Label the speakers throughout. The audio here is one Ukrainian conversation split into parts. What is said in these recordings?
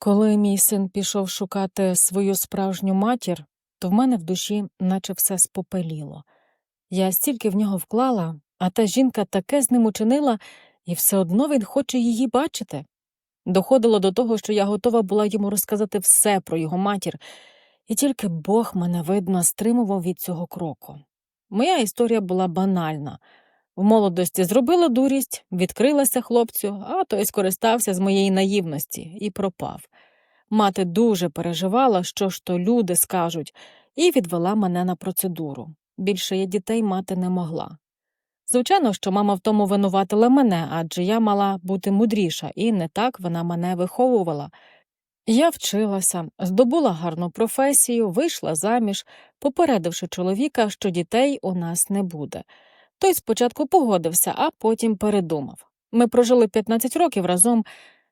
Speaker 1: Коли мій син пішов шукати свою справжню матір, то в мене в душі наче все спопеліло. Я стільки в нього вклала, а та жінка таке з ним учинила, і все одно він хоче її бачити. Доходило до того, що я готова була йому розказати все про його матір, і тільки Бог мене, видно, стримував від цього кроку. Моя історія була банальна. В молодості зробила дурість, відкрилася хлопцю, а той скористався з моєї наївності і пропав. Мати дуже переживала, що ж то люди скажуть, і відвела мене на процедуру. Більше я дітей мати не могла. Звичайно, що мама в тому винуватила мене, адже я мала бути мудріша, і не так вона мене виховувала. Я вчилася, здобула гарну професію, вийшла заміж, попередивши чоловіка, що дітей у нас не буде. Той спочатку погодився, а потім передумав. Ми прожили 15 років разом.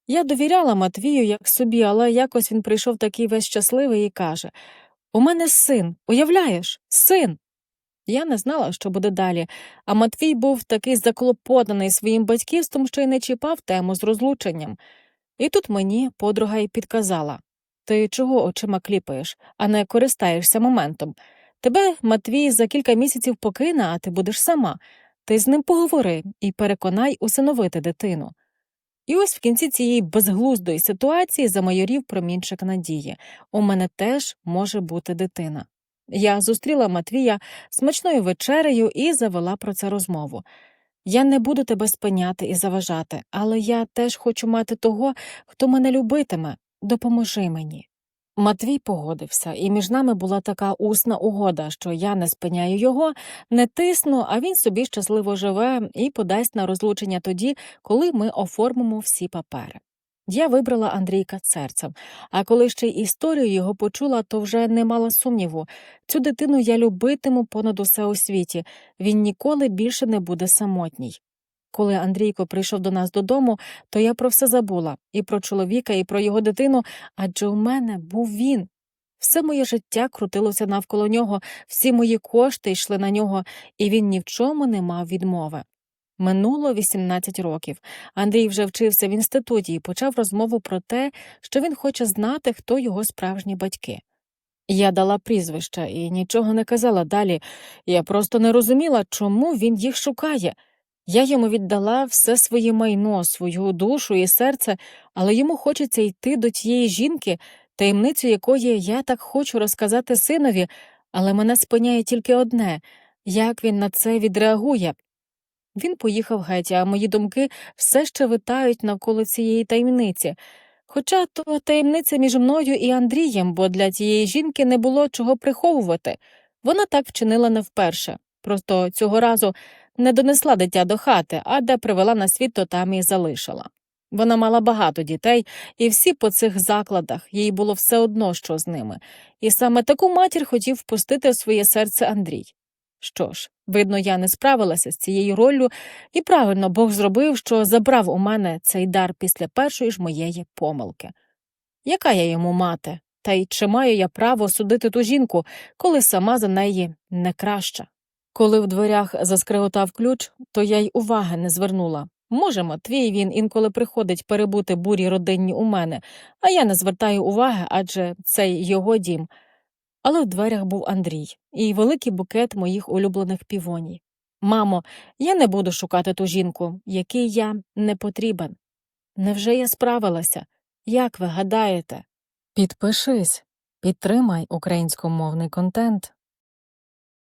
Speaker 1: Я довіряла Матвію як собі, але якось він прийшов такий весь щасливий і каже У мене син, уявляєш, син. Я не знала, що буде далі, а Матвій був такий заклопотаний своїм батьківством, що й не чіпав тему з розлученням. І тут мені подруга й підказала Ти чого очима кліпаєш, а не користаєшся моментом? Тебе Матвій за кілька місяців покине, а ти будеш сама. Ти з ним поговори і переконай усиновити дитину. І ось в кінці цієї безглуздої ситуації замайорів промінчик надії у мене теж може бути дитина. Я зустріла Матвія смачною вечерею і завела про це розмову. Я не буду тебе спиняти і заважати, але я теж хочу мати того, хто мене любитиме, допоможи мені. Матвій погодився, і між нами була така усна угода, що я не спиняю його, не тисну, а він собі щасливо живе і подасть на розлучення тоді, коли ми оформимо всі папери. Я вибрала Андрійка серцем, а коли ще й історію його почула, то вже не мала сумніву. Цю дитину я любитиму понад усе у світі, він ніколи більше не буде самотній. Коли Андрійко прийшов до нас додому, то я про все забула і про чоловіка, і про його дитину, адже у мене був він. Все моє життя крутилося навколо нього, всі мої кошти йшли на нього, і він ні в чому не мав відмови. Минуло 18 років. Андрій вже вчився в інституті і почав розмову про те, що він хоче знати, хто його справжні батьки. Я дала прізвища і нічого не казала далі. Я просто не розуміла, чому він їх шукає. Я йому віддала все своє майно, свою душу і серце, але йому хочеться йти до тієї жінки, таємницю якої я так хочу розказати синові, але мене спиняє тільки одне як він на це відреагує. Він поїхав геть, а мої думки все ще витають навколо цієї таємниці. Хоча то таємниця між мною і Андрієм, бо для тієї жінки не було чого приховувати. Вона так вчинила не вперше. Просто цього разу не донесла дитя до хати, а де привела на світ, то там і залишила. Вона мала багато дітей, і всі по цих закладах їй було все одно, що з ними, і саме таку матір хотів впустити в своє серце Андрій. Що ж, видно, я не справилася з цією роллю, і правильно Бог зробив, що забрав у мене цей дар після першої ж моєї помилки. Яка я йому мати? Та й чи маю я право судити ту жінку, коли сама за неї не краща? Коли в дверях заскриготав ключ, то я й уваги не звернула. Може, Матвій він інколи приходить перебути бурі родинні у мене, а я не звертаю уваги, адже це його дім. Але в дверях був Андрій і великий букет моїх улюблених півоній. Мамо, я не буду шукати ту жінку, якій я не потрібен. Невже я справилася? Як ви гадаєте? Підпишись, підтримай українськомовний контент.